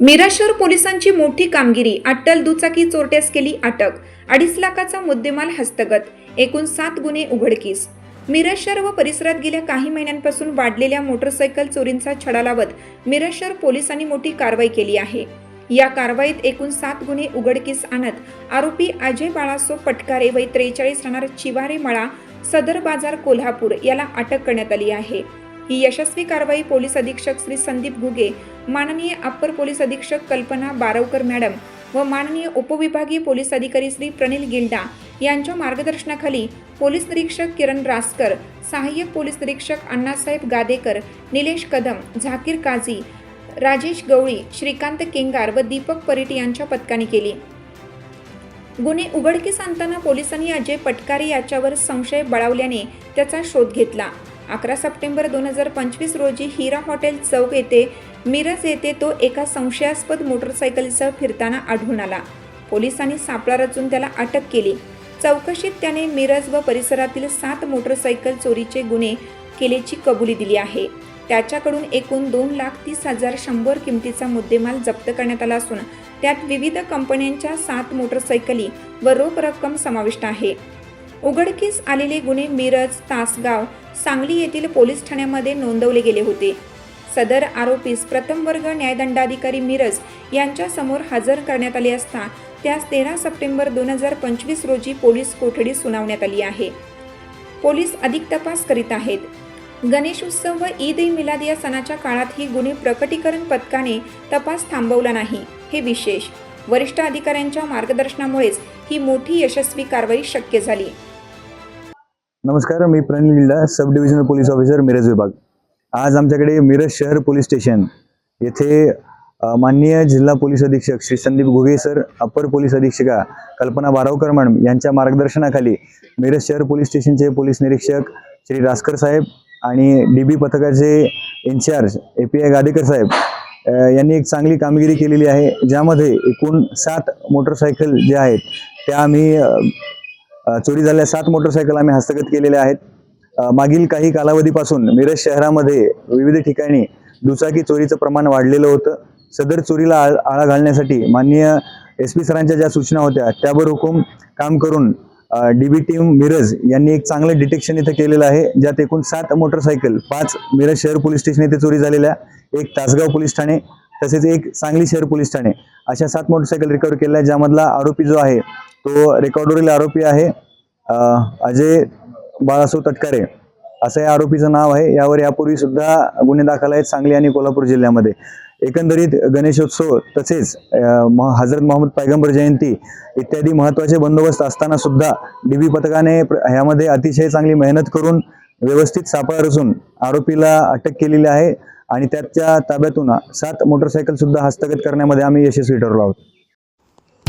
मिरा शहर पोलिसांची मोठी कामगिरी अट्टल दुचाकी चोरट्यास केली अटक अडीच लाखाचा मुद्देमाल हस्तगत एकूण सात गुन्हे उघडकीस. मिरज शहर व परिसरात गेल्या काही महिन्यांपासून वाढलेल्या मोटरसायकल चोरींचा छडा लावत मिरज शहर पोलिसांनी मोठी कारवाई केली आहे. या कारवाईत एकूण सात गुन्हे उघडकीस आणत आरोपी अजय बाळासो पटकारे वय त्रेचाळीस राहणार चिवारे मळा सदर बाजार कोल्हापूर याला अटक करण्यात आली आहे. ही यशस्वी कारवाई पोलीस अधीक्षक श्री संदीप घुगे माननीय अप्पर पोलीस अधीक्षक कल्पना बारवकर मॅडम व माननीय उपविभागीय पोलीस अधिकारी श्री प्रणिल गिल्डा यांच्या मार्गदर्शनाखाली पोलीस निरीक्षक किरण रासकर सहाय्यक पोलीस निरीक्षक अण्णासाहेब गादेकर निलेश कदम झाकीर काझी राजेश गवळी श्रीकांत केंगार व दीपक परीट यांच्या पथकाने केली. गुन्हे उघडकीस आणताना पोलिसांनी अजय पटकारे याच्यावर संशय बळावल्याने त्याचा शोध घेतला. अकरा सप्टेंबर दोन हजार पंचवीस रोजी हिरा हॉटेल चौक येथे मिरज येथे तो एका संशयास्पद मोटरसायकलसह फिरताना आढळून आला. पोलिसांनी सापळा रचून त्याला अटक केली. चौकशीत त्याने मिरज व परिसरातील सात मोटरसायकल चोरीचे गुन्हे केल्याची कबुली दिली आहे. त्याच्याकडून एकूण दोन लाख तीस हजार शंभर किमतीचा मुद्देमाल जप्त करण्यात आला असून त्यात विविध कंपन्यांच्या सात मोटरसायकली व रोख रक्कम समाविष्ट आहे. उघडकीस आलेले गुन्हे मिरज तासगाव सांगली येथील पोलीस ठाण्यामध्ये नोंदवले गेले होते. सदर आरोपीस प्रथम वर्ग न्यायदंडाधिकारी मिरज यांच्या समोर हजर करण्यात आले असता त्यास तेरा सप्टेंबर दोन हजार पंचवीस रोजी पोलीस कोठडी सुनावण्यात आली आहे. पोलीस अधिक तपास करीत आहेत. गणेश उत्सव व ईद ए मिलाद या सणाच्या काळात ही गुन्हे प्रकटीकरण पथकाने तपास थांबवला नाही हे विशेष. वरिष्ठ अधिकाऱ्यांच्या मार्गदर्शनामुळेच ही मोठी यशस्वी कारवाई शक्य झाली. नमस्कार मी Pranil Gilda sub divisional police officer Miraj विभाग. आज आमच्याकडे मिरज शहर पोलीस स्टेशन येथे माननीय जिल्हा पोलीस अधीक्षक श्री संदीप घुगे सर अप्पर पोलीस अधीक्षका कल्पना बारावकर मॅडम यांच्या मार्गदर्शनाखाली मिरज शहर पोलीस स्टेशनचे पोलीस निरीक्षक श्री रासकर साहेब आणि डी बी पथकाचे incharge A P I Gadekar साहेब यांनी एक चांगली कामगिरी केलेली आहे ज्यामध्ये एकूण सात मोटरसायकल जे आहेत त्या आम्ही चोरी झालेल्या सात मोटरसायकल आम्ही हस्तगत केलेल्या आहेत. मागील काही कालावधीपासून मिरज शहरामध्ये विविध ठिकाणी दुचाकी चोरीचं प्रमाण वाढलेलं होतं. सदर चोरीला आळ आळा घालण्यासाठी माननीय एस पी सरांच्या ज्या सूचना होत्या त्यावर हुकूम काम करून डी बी टीम मिरज यांनी एक चांगलं डिटेक्शन इथं केलेलं आहे ज्यात एकूण सात मोटरसायकल पाच मिरज शहर पोलीस स्टेशन येथे चोरी झालेल्या एक तासगाव पोलीस ठाणे तसेच एक सांगली शहर पोलीस ठाणे अशा सात मोटरसायकल रिकवर केलेल्या ज्यामधला आरोपी जो आहे तो रेकॉर्डवरील आरोपी आहे अजय बाळासो तटकरे असं या आरोपीचं नाव आहे. यावर यापूर्वी सुद्धा गुन्हे दाखल आहेत सांगली आणि कोल्हापूर जिल्ह्यामध्ये. एकंदरीत गणेशोत्सव तसेच हजरत मोहम्मद पैगंबर जयंती इत्यादी महत्त्वाचे बंदोबस्त असताना सुद्धा डीबी पथकाने ह्यामध्ये अतिशय चांगली मेहनत करून व्यवस्थित सापळा रचून आरोपीला अटक केलेली आहे. आणि त्याच्या ताब्यातून सात मोटरसायकल सुद्धा हस्तगत करण्यामध्ये आम्ही यशस्वी ठरलो आहोत.